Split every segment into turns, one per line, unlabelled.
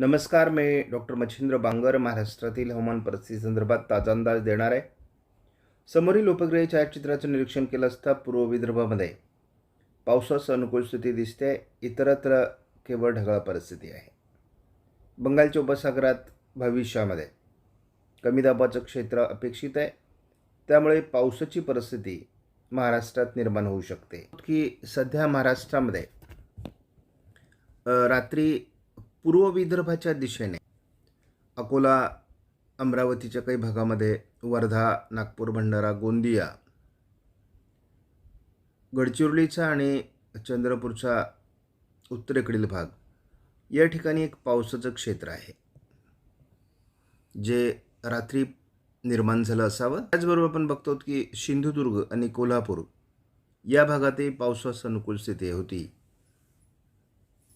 नमस्कार मी डॉक्टर मच्छिंद्र बांगर महाराष्ट्रातील हवामान परिस्थिती संदर्भात ताजा अंदाज देणार आहे. समोरील उपग्रह छायाचित्राचं निरीक्षण केलं असता पूर्व विदर्भामध्ये पावसाचं अनुकूल स्थिती दिसते इतरत्र केवळ ढगाळ परिस्थिती आहे. बंगालच्या उपसागरात भविष्यामध्ये कमी दाबाचं क्षेत्र अपेक्षित आहे. त्यामुळे पावसाची परिस्थिती महाराष्ट्रात निर्माण होऊ शकते. की सध्या महाराष्ट्रामध्ये रात्री पूर्व विदर्भाच्या दिशेने. अकोला अमरावतीच्या काही भागामध्ये वर्धा नागपूर भंडारा गोंदिया गडचिरोलीचा आणि चंद्रपूरचा उत्तरेकडील भाग या ठिकाणी एक पावसाचं क्षेत्र आहे. जे रात्री निर्माण झालं असावं. त्याचबरोबर आपण बघतो की सिंधुदुर्ग आणि कोल्हापूर या भागातही पावसास अनुकूल स्थिती होती.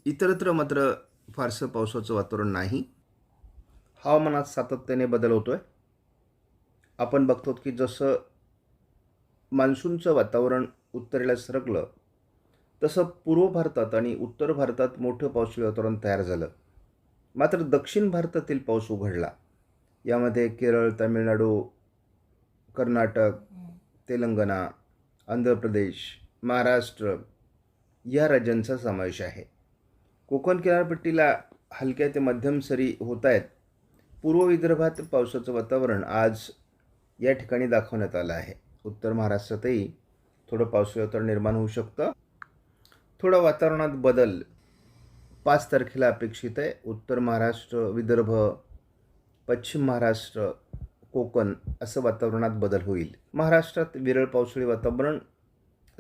इतरत्र मात्र फारसं पावसाचं वातावरण नाही. हवामानात सातत्याने बदल होतो आहे आपण बघतो की जसं मान्सूनचं वातावरण उत्तरेला सरकलं तसं पूर्व भारतात आणि उत्तर भारतात मोठं पावसाळी वातावरण तयार झालं. मात्र दक्षिण भारतातील पाऊस उघडला. यामध्ये केरळ तामिळनाडू कर्नाटक तेलंगणा आंध्र प्रदेश महाराष्ट्र या राज्यांचा समावेश आहे. कोकण किनारपट्टीला हलक्या ते मध्यम सरी होत आहेत. पूर्व विदर्भात पावसाचं वातावरण आज या ठिकाणी दाखवण्यात आलं आहे. उत्तर महाराष्ट्रातही थोडं पावसाचं वातावरण निर्माण होऊ शकतं. थोडं वातावरणात बदल पाच तारखेला अपेक्षित आहे. उत्तर महाराष्ट्र विदर्भ पश्चिम महाराष्ट्र कोकण असं वातावरणात बदल होईल. महाराष्ट्रात विरळ पावसाळी वातावरण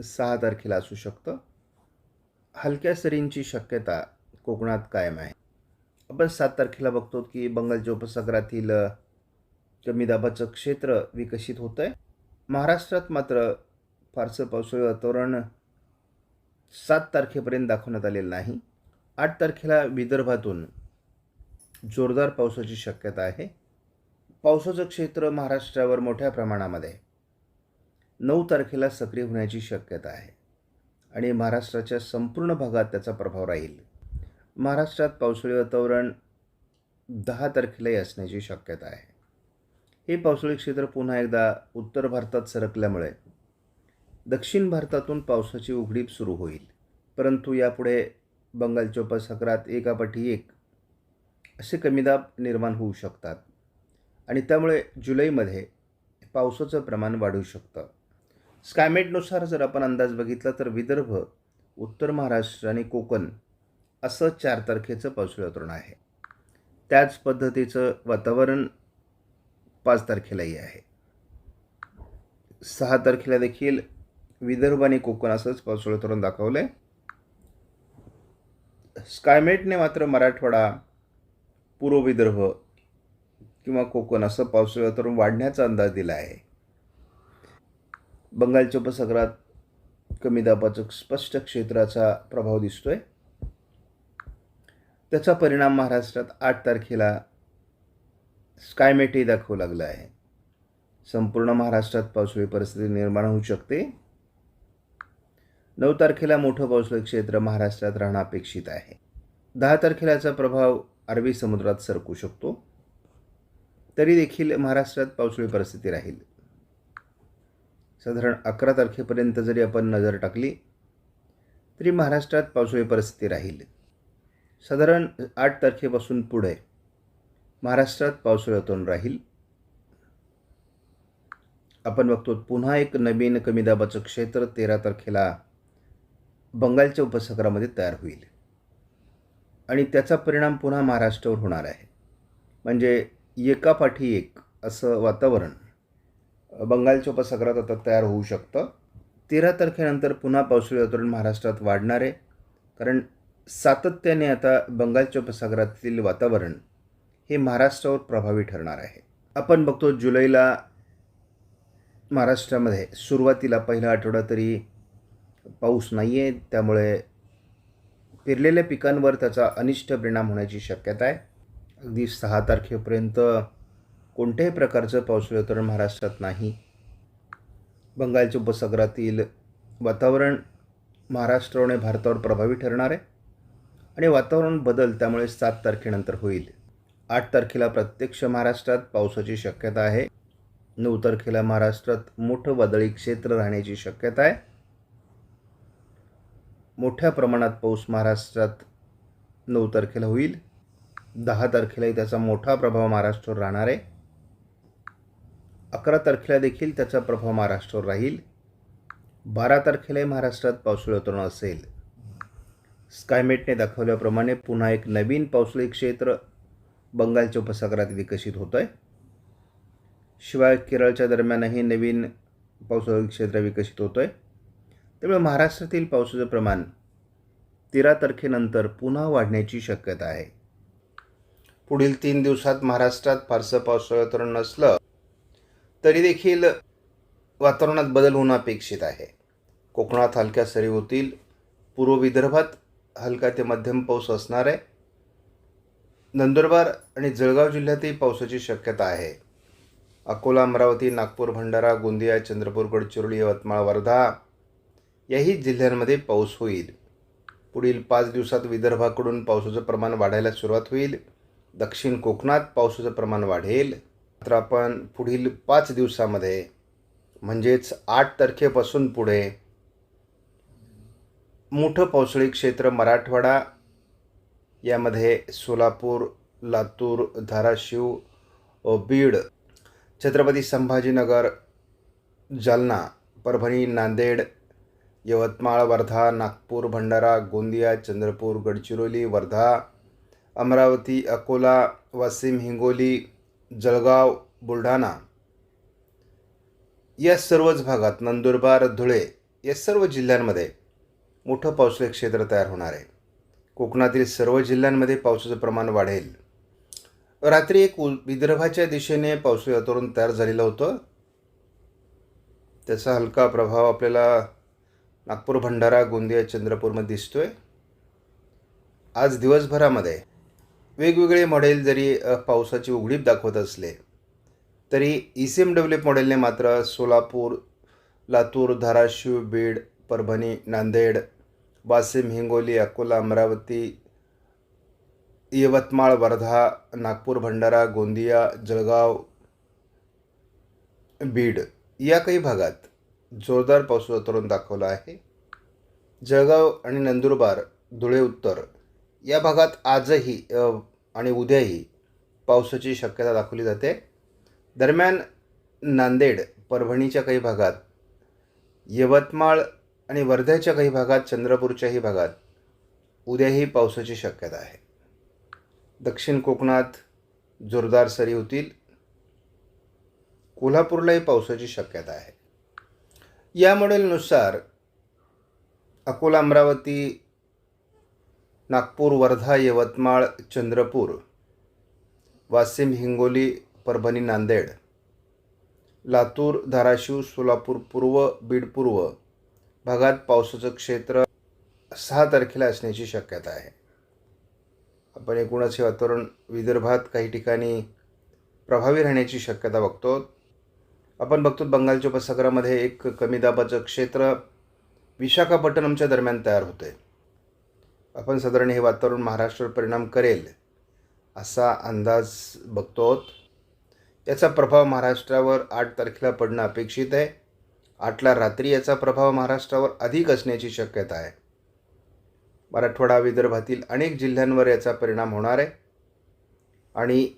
सहा तारखेला असू शकतं. हलक्या सरींची शक्यता कोकणात कायम आहे. आपण सात तारखेला बघतो की बंगालच्या उपसागरातील कमी दाबाचं क्षेत्र विकसित होतं आहे महाराष्ट्रात मात्र फारसं पावसाळी वातावरण सात तारखेपर्यंत दाखवण्यात आलेलं नाही. आठ तारखेला विदर्भातून जोरदार पावसाची शक्यता आहे. पावसाचं क्षेत्र महाराष्ट्रावर मोठ्या प्रमाणामध्ये नऊ तारखेला सक्रिय होण्याची शक्यता आहे. आणि महाराष्ट्राच्या संपूर्ण भागात त्याचा प्रभाव राहील. महाराष्ट्रात पावसाळी वातावरण दहा तारखेलाही असण्याची शक्यता आहे. हे पावसाळी क्षेत्र पुन्हा एकदा उत्तर भारतात सरकल्यामुळे दक्षिण भारतातून पावसाची उघडीप सुरू होईल. परंतु यापुढे बंगालच्या उपसागरात एकापाठी एक असे कमी दाब निर्माण होऊ शकतात आणि त्यामुळे जुलैमध्ये पावसाचं प्रमाण वाढू शकतं. स्कायमेटनुसार जर आपण अंदाज बघितला तर विदर्भ उत्तर महाराष्ट्र आणि कोकण असं चार तारखेचं पावसाळी आहे. त्याच पद्धतीचं वातावरण पाच तारखेलाही आहे. सहा तारखेला देखील विदर्भ आणि कोकण असंच पावसाळी वातावरण दाखवलं आहे स्कायमेटने मात्र मराठवाडा पूर्व विदर्भ किंवा कोकण असं पावसाळी वातावरण वाढण्याचा अंदाज दिला आहे. बंगालच्या उपसागरात कमी दाबाचं स्पष्ट क्षेत्राचा प्रभाव दिसतोय. त्याचा परिणाम महाराष्ट्रात आठ तारखेला स्कायमेटही दाखवू लागला आहे. संपूर्ण महाराष्ट्रात पावसाळी परिस्थिती निर्माण होऊ शकते. नऊ तारखेला मोठं पावसाळी क्षेत्र महाराष्ट्रात राहणं अपेक्षित आहे. दहा तारखेला याचा प्रभाव अरबी समुद्रात सरकू शकतो. तरी देखील महाराष्ट्रात पावसाळी परिस्थिती राहील. साधारण अकरा तारखेपर्यंत जरी आपण नजर टाकली तरी महाराष्ट्रात पावसाळी परिस्थिती राहील. साधारण आठ तारखेपासून पुढे महाराष्ट्रात पावसाळी वातावरण राहील. आपण बघतो पुन्हा एक नवीन कमी दाबाचं क्षेत्र तेरा तारखेला बंगालच्या उपसागरामध्ये तयार होईल. आणि त्याचा परिणाम पुन्हा महाराष्ट्रावर होणार आहे. म्हणजे एकापाठी एक असं वातावरण बंगालच्या उपसागरात आता तयार होऊ शकतं. तेरा तारखेनंतर पुन्हा पावसाळी वातावरण महाराष्ट्रात वाढणार आहे. कारण सातत्याने आता बंगालच्या उपसागरातील वातावरण हे महाराष्ट्रावर प्रभावी ठरणार आहे. आपण बघतो जुलैला महाराष्ट्रामध्ये सुरुवातीला पहिला आठवडा तरी पाऊस नाही आहे त्यामुळे पेरलेल्या पिकांवर त्याचा अनिष्ट परिणाम होण्याची शक्यता आहे. अगदी सहा तारखेपर्यंत कोणत्याही प्रकारचं पाऊस वितरण महाराष्ट्रात नाही. बंगालच्या उपसागरातील वातावरण महाराष्ट्र आणि भारतावर प्रभावी ठरणार आहे. आणि वातावरण बदल त्यामुळे सात तारखेनंतर होईल. आठ तारखेला प्रत्यक्ष महाराष्ट्रात पावसाची शक्यता आहे. नऊ तारखेला महाराष्ट्रात मोठं वादळी क्षेत्र राहण्याची शक्यता आहे. मोठ्या प्रमाणात पाऊस महाराष्ट्रात नऊ तारखेला होईल. दहा तारखेलाही त्याचा मोठा प्रभाव महाराष्ट्रावर राहणार आहे. अकरा तारखेला देखील त्याचा प्रभाव महाराष्ट्रावर राहील. बारा तारखेलाही महाराष्ट्रात पावसाळी वातावरण असेल. स्कायमेटने दाखवल्याप्रमाणे पुन्हा एक नवीन पावसाळी क्षेत्र बंगालच्या उपसागरात विकसित होतं आहे शिवाय केरळच्या दरम्यानही नवीन पावसाळी क्षेत्र विकसित होतं आहे त्यामुळे महाराष्ट्रातील पावसाचं प्रमाण तेरा तारखेनंतर पुन्हा वाढण्याची शक्यता आहे. पुढील तीन दिवसात महाराष्ट्रात फारसं पावसाळी वातावरण नसलं तरी देखील वातावरणात बदल होणं अपेक्षित आहे. कोकणात हलक्या सरी होतील. पूर्व विदर्भात हलका ते मध्यम पाऊस असणार आहे. नंदुरबार आणि जळगाव जिल्ह्यातही पावसाची शक्यता आहे. अकोला अमरावती नागपूर भंडारा गोंदिया चंद्रपूर गडचिरोली यवतमाळ वर्धा याही जिल्ह्यांमध्ये पाऊस होईल. पुढील पाच दिवसात विदर्भाकडून पावसाचं प्रमाण वाढायला सुरुवात होईल. दक्षिण कोकणात पावसाचं प्रमाण वाढेल. तर आपण पुढील पाच दिवसामध्ये म्हणजेच आठ तारखेपासून पुढे मोठं पावसाळी क्षेत्र मराठवाडा यामध्ये सोलापूर लातूर धाराशिव बीड छत्रपती संभाजीनगर जालना परभणी नांदेड यवतमाळ वर्धा नागपूर भंडारा गोंदिया चंद्रपूर गडचिरोली वर्धा अमरावती अकोला वाशिम हिंगोली जळगाव बुलढाणा. या सर्वच भागात नंदुरबार धुळे या सर्व जिल्ह्यांमध्ये मोठं पावसाळी क्षेत्र तयार होणार आहे. कोकणातील सर्व जिल्ह्यांमध्ये पावसाचं प्रमाण वाढेल. रात्री एक उल विदर्भाच्या दिशेने पावसाळी वातावरण तयार झालेलं होतं. त्याचा हलका प्रभाव आपल्याला नागपूर भंडारा गोंदिया चंद्रपूरमध्ये दिसतोय. आज दिवसभरामध्ये वेगवेगळे मॉडेल जरी पावसाची उघडीप दाखवत असले तरी ई सी एम डब्ल्यू मॉडेलने मात्र सोलापूर लातूर धाराशिव बीड परभणी नांदेड वाशिम हिंगोली अकोला अमरावती यवतमाळ वर्धा नागपूर भंडारा गोंदिया जळगाव बीड या काही भागात जोरदार पाऊस वातावरण दाखवलं आहे. जळगाव आणि नंदुरबार धुळे उत्तर या भागात आजही आणि उद्याही पावसाची शक्यता दाखवली जाते. दरम्यान नांदेड परभणीच्या काही भागात यवतमाळ आणि वर्ध्याच्या काही भागात चंद्रपूरच्याही भागात उद्याही पावसाची शक्यता आहे. दक्षिण कोकणात जोरदार सरी होतील. कोल्हापूरलाही पावसाची शक्यता आहे. या मॉडेलनुसार अकोला अमरावती नागपूर वर्धा यवतमाळ चंद्रपूर वाशिम हिंगोली परभणी नांदेड लातूर धाराशिव सोलापूर पूर्व बीड पूर्व भागात पावसाचं क्षेत्र सहा तारखेला असण्याची शक्यता आहे. आपण एकूणच हे वातावरण विदर्भात काही ठिकाणी प्रभावी राहण्याची शक्यता बघतो. आपण बघतो बंगालच्या उपसागरामध्ये एक कमी दाबाचं क्षेत्र विशाखापट्टणमच्या दरम्यान तयार होते आपण साधारण हे वातावरण महाराष्ट्रावर परिणाम करेल असा अंदाज बघतो याचा प्रभाव महाराष्ट्रावर आठ तारखेला पडणं अपेक्षित आहे. आठला रात्री याचा प्रभाव महाराष्ट्रावर अधिक असण्याची शक्यता आहे. मराठवाडा विदर्भातील अनेक जिल्ह्यांवर याचा परिणाम होणार आहे. आणि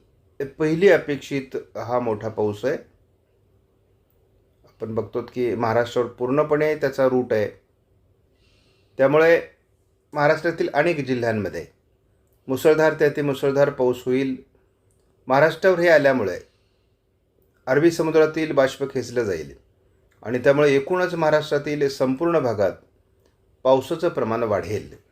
पहिली अपेक्षित हा मोठा पाऊस आहे. आपण बघतो की महाराष्ट्रावर पूर्णपणे त्याचा रूट आहे. त्यामुळे महाराष्ट्रातील अनेक जिल्ह्यांमध्ये मुसळधार ते अतिमुसळधार पाऊस होईल. महाराष्ट्रावर हे आल्यामुळे अरबी समुद्रातील बाष्प खेचलं जाईल. आणि त्यामुळे एकूणच महाराष्ट्रातील संपूर्ण भागात पावसाचं प्रमाण वाढेल.